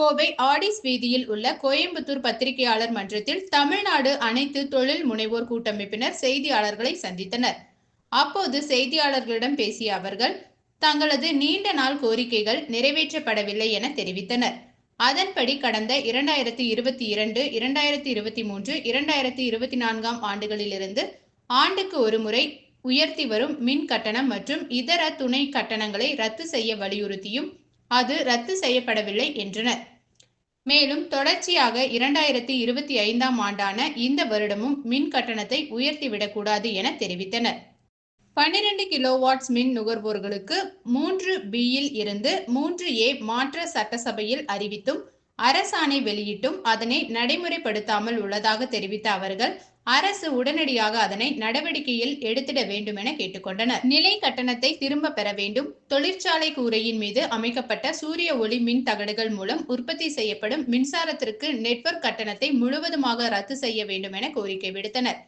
Kovai Audi's வீதியில் உள்ள கோயம்புத்தூர் பத்திரிகையாளர் மன்றத்தில் தமிழ்நாடு அனைத்து தொழில் முனைவோர் கூட்டமைப்பினர் செய்தியாளர்களை சந்தித்தனர். அப்போது செய்தியாளர்களிடம் பேசிய அவர்கள் தங்களது நீண்ட நாள் கோரிக்கைகள் நிறைவேற்றப்படவில்லை என தெரிவித்தனர். அதன்படி கடந்த இரண்டாயிரத்தி இருபத்தி இரண்டு இரண்டாயிரத்தி இருபத்தி மூன்று இரண்டாயிரத்தி இருபத்தி நான்காம் ஆண்டுகளிலிருந்து ஆண்டுக்கு ஒரு முறை உயர்த்தி வரும் மின் கட்டணம் மற்றும் இதர துணை கட்டணங்களை ரத்து செய்ய வலியுறுத்தியும் அது ரத்து செய்யப்படவில்லை என்றனர். மேலும் தொடர்ச்சியாக இரண்டாயிரத்தி இருபத்தி ஐந்தாம் ஆண்டான இந்த வருடமும் மின் கட்டணத்தை உயர்த்திவிடக்கூடாது என தெரிவித்தனர். பன்னிரண்டு கிலோவாட்ஸ் மின் நுகர்வோர்களுக்கு மூன்று பியில் இருந்து மூன்று ஏ மாற்ற சட்டசபையில் அறிவித்தும் அரசாணை வெளியிட்டும் அதனை நடைமுறைப்படுத்தாமல் உள்ளதாக தெரிவித்த அவர்கள் அரசு உடனடியாக அதனை நடவடிக்கையில் எடுத்திட வேண்டும் என கேட்டுக்கொண்டனர். நிலை கட்டணத்தை திரும்ப பெற வேண்டும். தொழிற்சாலை கூரையின் மீது அமைக்கப்பட்ட சூரிய ஒளி மின் தகடுகள் மூலம் உற்பத்தி செய்யப்படும் மின்சாரத்திற்கு நெட்வொர்க் கட்டணத்தை முழுவதுமாக ரத்து செய்ய வேண்டும் என கோரிக்கை விடுத்தனர்.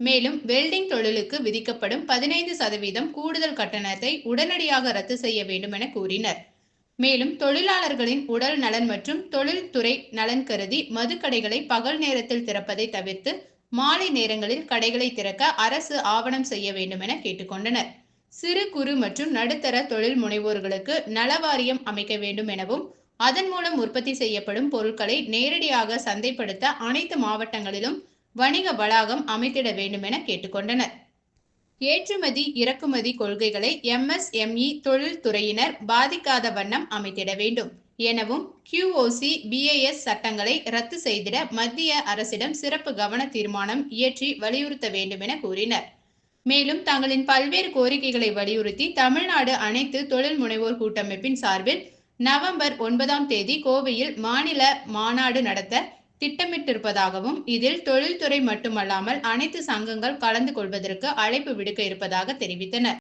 மேலும் வெல்டிங் தொழிலுக்கு விதிக்கப்படும் பதினைந்து சதவீதம் கூடுதல் கட்டணத்தை உடனடியாக ரத்து செய்ய வேண்டும் என கூறினர். மேலும் தொழிலாளர்களின் உடல் நலன் மற்றும் தொழில்துறை நலன் கருதி மதுக்கடைகளை பகல் நேரத்தில் திறப்பதை தவிர்த்து மாலை நேரங்களில் கடைகளை திறக்க அரசு ஆவணம் செய்ய வேண்டும் என கேட்டுக்கொண்டனர். சிறு குறு மற்றும் நடுத்தர தொழில் முனைவோர்களுக்கு நலவாரியம் அமைக்க வேண்டும் எனவும் அதன் மூலம் உற்பத்தி செய்யப்படும் பொருட்களை நேரடியாக சந்தைப்படுத்த அனைத்து மாவட்டங்களிலும் வணிக வளாகம் அமைத்திட வேண்டும் என கேட்டுக்கொண்டனர். ஏற்றுமதி இறக்குமதி கொள்கைகளை எம்எஸ்எம்இ தொழில்துறையினர் பாதிக்காத வண்ணம் அமைத்திட வேண்டும். எனவும் கியூஓசி பிஏஎஸ் சட்டங்களை ரத்து செய்திட மத்திய அரசிடம் சிறப்பு கவன தீர்மானம் இயற்றி வலியுறுத்த வேண்டும் என கூறினர். மேலும் தங்களின் பல்வேறு கோரிக்கைகளை வலியுறுத்தி தமிழ்நாடு அனைத்து தொழில் முனைவோர் கூட்டமைப்பின் சார்பில் நவம்பர் ஒன்பதாம் தேதி கோவையில் மாநில மாநாடு நடத்த திட்டமிட்டிருப்பதாகவும் இதில் தொழில்துறை மட்டுமல்லாமல் அனைத்து சங்கங்கள் கலந்து கொள்வதற்கு அழைப்பு விடுக்க இருப்பதாக தெரிவித்தனர்.